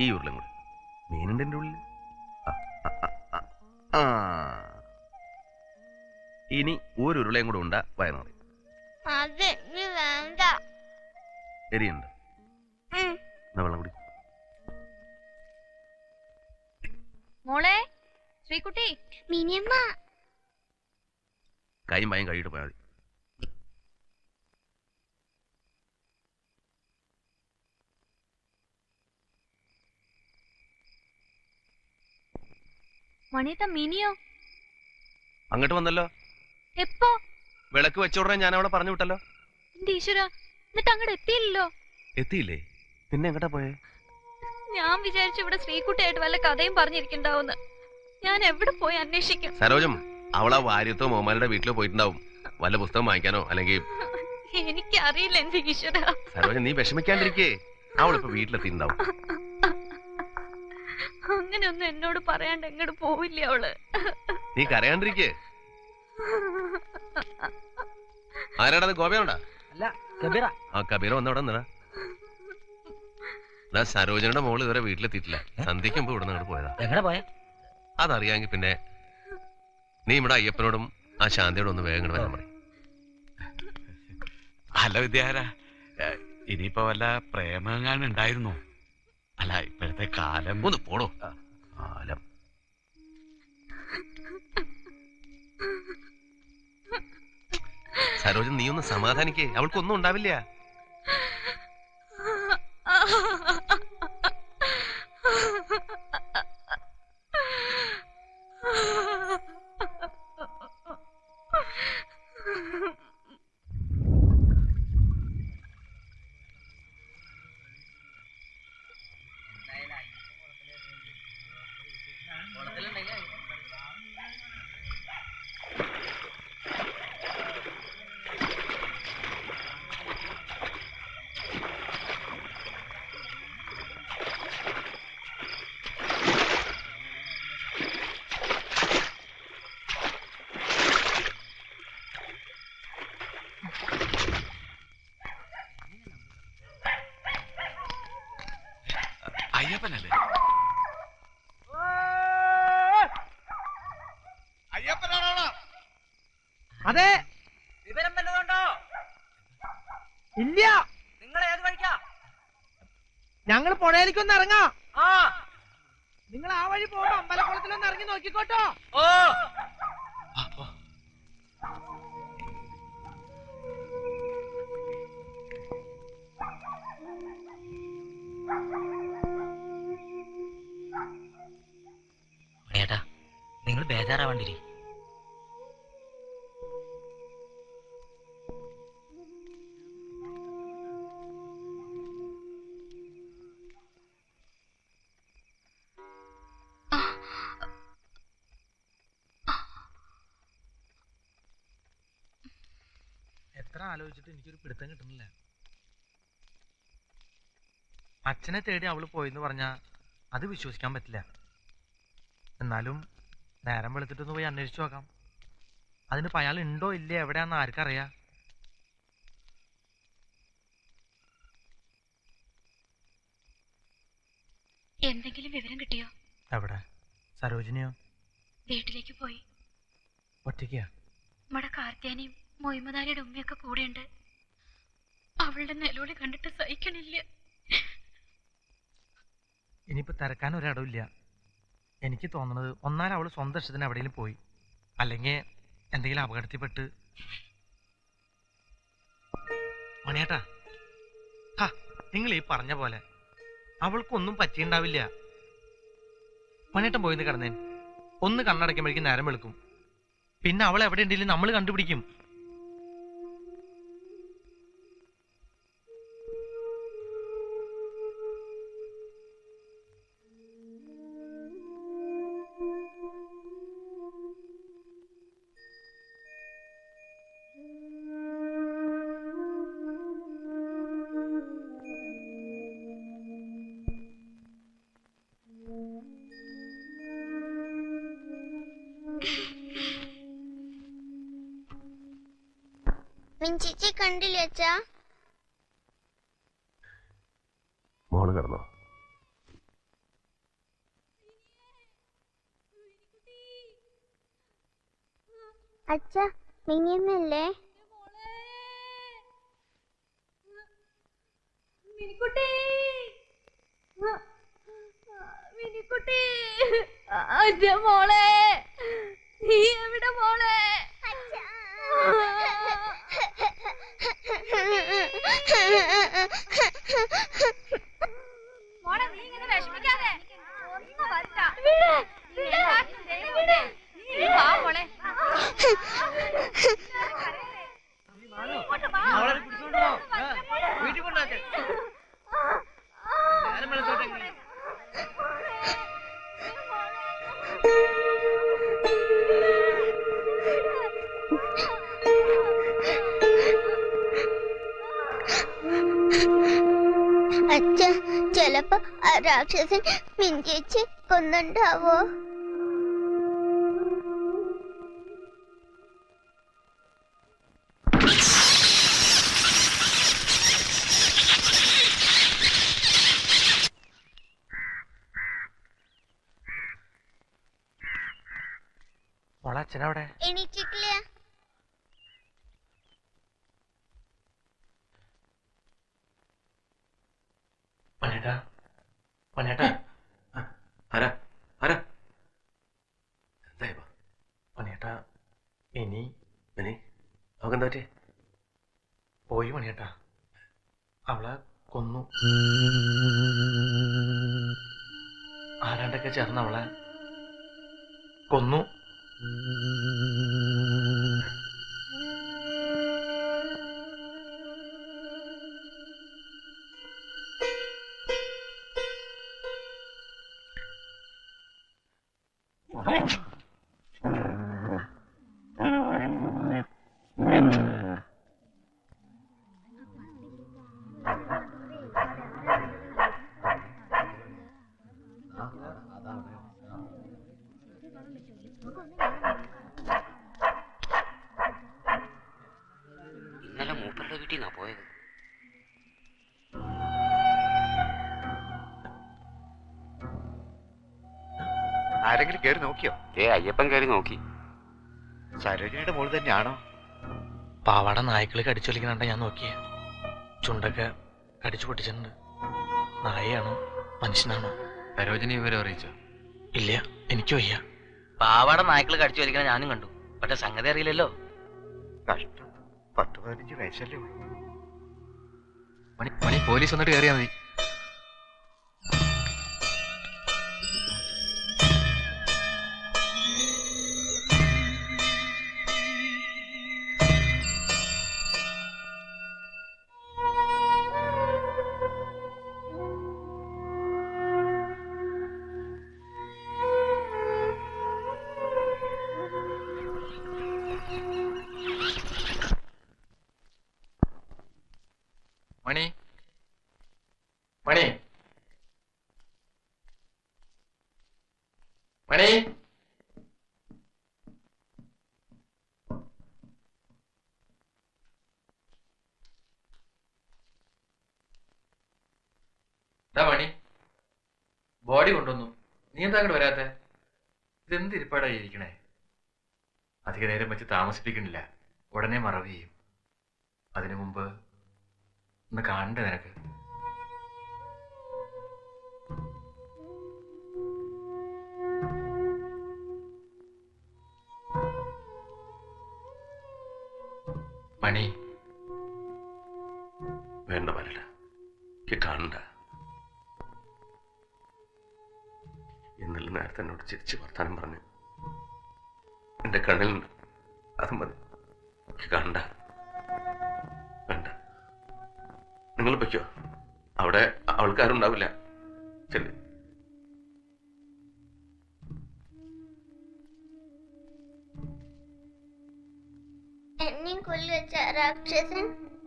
ഈ ഉരുളും കൂടി. മീനുണ്ട് എന്റെ ഉള്ളിൽ. ഇനി ഒരു ഉരുളയും കൂടെ ഉണ്ടാ എരിയുണ്ട്. വെള്ളം കുടി. മോളെ ശ്രീകുട്ടി. മിനിയമ്മ. കൈയും പായും കഴിയിട്ട് പോയാൽ മതി. മണിയത്ത മിനിയോ? അങ്ങോട്ട് വന്നല്ലോ. എപ്പോ? വിളക്ക് വെച്ച ഞാൻ അവിടെ പറഞ്ഞു വിട്ടല്ലോ. എന്റെ ഈശ്വര എന്നിട്ട് അങ്ങോട്ട് എത്തിയില്ലല്ലോ? എത്തിയില്ലേ? പിന്നെ എങ്ങോട്ടാ പോയേ? ഞാൻ വിചാരിച്ചു ഇവിടെ ശ്രീകുട്ടിയായിട്ട് വല്ല കഥയും പറഞ്ഞിരിക്കണ്ടാവുന്ന്. ഞാൻ എവിടെ പോയി അന്വേഷിക്കും? സരോജം അവളാ വാര്യത്തോ മോമാരുടെ വീട്ടിലോ പോയിട്ടുണ്ടാവും. വല്ല പുസ്തകം വാങ്ങിക്കാനോ അല്ലെങ്കിൽ എനിക്ക് അറിയില്ല എന്റെ ഈശ്വര. സരോജം നീ വിഷമിക്കാണ്ടിരിക്കേ. അവളിപ്പോ വീട്ടിലെത്തിയിട്ടുണ്ടാവും. അങ്ങനെയൊന്നും എന്നോട് പറയാണ്ട് എങ്ങോട്ട് പോവില്ല അവൾ? നീ കരയാണ്ടിരിക്കേ. ആരാടാ അത്? അല്ല കബീറ ആ കബീറ വന്നവിടെ നിന്നാ എടാ സരോജനയുടെ മോൾ ഇതുവരെ വീട്ടിലെത്തിയിട്ടില്ല. സന്ധ്യയ്ക്ക് മുമ്പ് ഇവിടെ നിന്ന് പോയതാ. എങ്ങനെ പോയ? അതറിയാമെങ്കിൽ പിന്നെ നീ ഇവിടെ അയ്യപ്പനോടും ആ ശാന്തിയോടും ഒന്ന് വേഗം വരാൻ പറയും. അല്ല വിദ്യാര ഇനിയിപ്പോ വല്ല പ്രേമങ്ങാനും ഉണ്ടായിരുന്നോ? അല്ല ഇപ്പോഴത്തെ കാലം. ഒന്ന് പോടോ. കാലം. സരോജൻ നീ ഒന്ന് സമാധാനിക്കേ. അവൾക്കൊന്നും ഉണ്ടാവില്ല. അയ്യപ്പനല്ലേ? അതെ. വിവരം വല്ലതുണ്ടോ ഇല്ല. നിങ്ങൾ ഏത് വഴിക്കാ? ഞങ്ങൾ പുഴയിലേക്കൊന്ന് ഇറങ്ങാ. ആ. നിങ്ങൾ ആ വഴി പോകുമ്പോ അമ്പലക്കുളത്തിലൊന്ന് ഇറങ്ങി നോക്കിക്കോട്ടോ. ഓ. ഏട്ടാ നിങ്ങൾ ബേജാറാവണ്ടിരി. എത്ര ആലോചിച്ചിട്ട് എനിക്കൊരു പിടുത്തം കിട്ടുന്നില്ല. അച്ഛനെ തേടി അവൾ പോയെന്ന് പറഞ്ഞാ അത് വിശ്വസിക്കാൻ പറ്റില്ല. എന്നാലും നേരം വെളുത്തിട്ടൊന്ന് പോയി അന്വേഷിച്ചു നോക്കാം. അതിന് അയാൾ ഉണ്ടോ ഇല്ലേ? എവിടെയാന്ന് ആർക്കറിയാ. എന്തെങ്കിലും വിവരം കിട്ടിയോ? എവിടെ? സരോജിനിയോ? വീട്ടിലേക്ക് പോയി. ഒറ്റയ്ക്കാ? നമ്മുടെ കാർത്തിയാനിയും മൊയ്മദാരിയുടെ ഉമ്മയൊക്കെ കൂടെയുണ്ട്. അവളുടെ നിലവിളി കണ്ടിട്ട് സഹിക്കണില്ല. ഇനിയിപ്പോ തിരക്കാൻ ഒരിടമില്ല എനിക്ക് തോന്നുന്നത് ഒന്നാൽ അവൾ സ്വന്തം ഇഷ്ടത്തിന് എവിടെയെങ്കിലും പോയി. അല്ലെങ്കിൽ എന്തെങ്കിലും അപകടത്തിൽപ്പെട്ട്. മണിയേട്ടാ ഹാ നിങ്ങൾ ഈ പറഞ്ഞ പോലെ അവൾക്കൊന്നും പറ്റിയിണ്ടാവില്ല. മണിയേട്ടൻ പോയിന്ന് കിടന്നേൻ ഒന്ന് കണ്ണടയ്ക്കുമ്പോഴേക്കും നേരം വെളുക്കും. പിന്നെ അവൾ എവിടെ ഉണ്ടെങ്കിലും നമ്മൾ കണ്ടുപിടിക്കും. മിഞ്ചിച്ചി കണ്ടില്ല അച്ഛാ? മോൾ കിടന്നോ? അച്ഛ അന്റെ മോളെ. നീ എവിടെ മോളെ? മോളെ നീ ഇങ്ങനെ വിഷമിക്കാതെ ഒന്നും വരില്ല രാക്ഷസൻ മിഞ്ചേച്ച് കൊന്നുണ്ടാവോ മോളെ പനേട്ടാ. ആരാ? ആരാ? എന്താ ഇപ്പൊ പനേട്ടാ ഇനി ഇനി അവക്കെന്താ പറ്റേ പോയി പണിയേട്ടാ അവളെ കൊന്നു. ആരാണ്ടൊക്കെ ചേർന്ന് അവളെ കൊന്നു. ഇന്നലെ മൂപ്പരുടെ വീട്ടിൽ നിന്നാ പോയത്. ആരെങ്കിലും കയറി നോക്കിയോ? ഏ അയ്യപ്പൻ കയറി നോക്കി. സരോജിനിയുടെ മോൾ തന്നെയാണോ? പാവാട നായ്ക്കൾ കടിച്ചൊലിക്കണണ്ട ഞാൻ നോക്കിയ. ചുണ്ടൊക്കെ കടിച്ചു പൊട്ടിച്ചിട്ടുണ്ട്. നായയാണോ? മനുഷ്യനാണോ? സരോജിനി വിവരം അറിയിച്ചോ? ഇല്ല എനിക്ക് വയ്യ. പാവാട നായ്ക്കൾ കടിച്ചു വലിക്കണ ഞാനും കണ്ടു. പക്ഷെ സംഗതി അറിയില്ലല്ലോ. കഷ്ടം. പത്ത് പതിനഞ്ച് വയസ്സല്ലേ ഉള്ളൂ. മണി മണി പോലീസ് വന്നിട്ട് കയറിയാൽ മതി. ബോഡി കൊണ്ടുവന്നു. നീ എന്താ അങ്ങോട്ട് വരാത്തെ? ഇതെന്ത് ഇരിപ്പാടായി ഇരിക്കണേ? അധിക നേരം വെച്ച് താമസിപ്പിക്കണില്ല ഉടനെ മറവ് ചെയ്യും. അതിനു മുമ്പ് ഒന്ന് കാണണ്ടേ നിനക്ക്. മണി. വേണ്ട എനിക്ക് കാണണ്ട. ഇന്നലെ ചിരിച്ചു വർത്താനം പറഞ്ഞു. എന്റെ കണ്ണിൽ അത് മതി. കണ്ട. കണ്ട. നിങ്ങൾ പൊയ്ക്കോ. അവിടെ ആൾക്കാരുണ്ടാവില്ല ചെല്ലു. എന്നെയും കൊല്ലുവച്ച രാക്ഷസൻ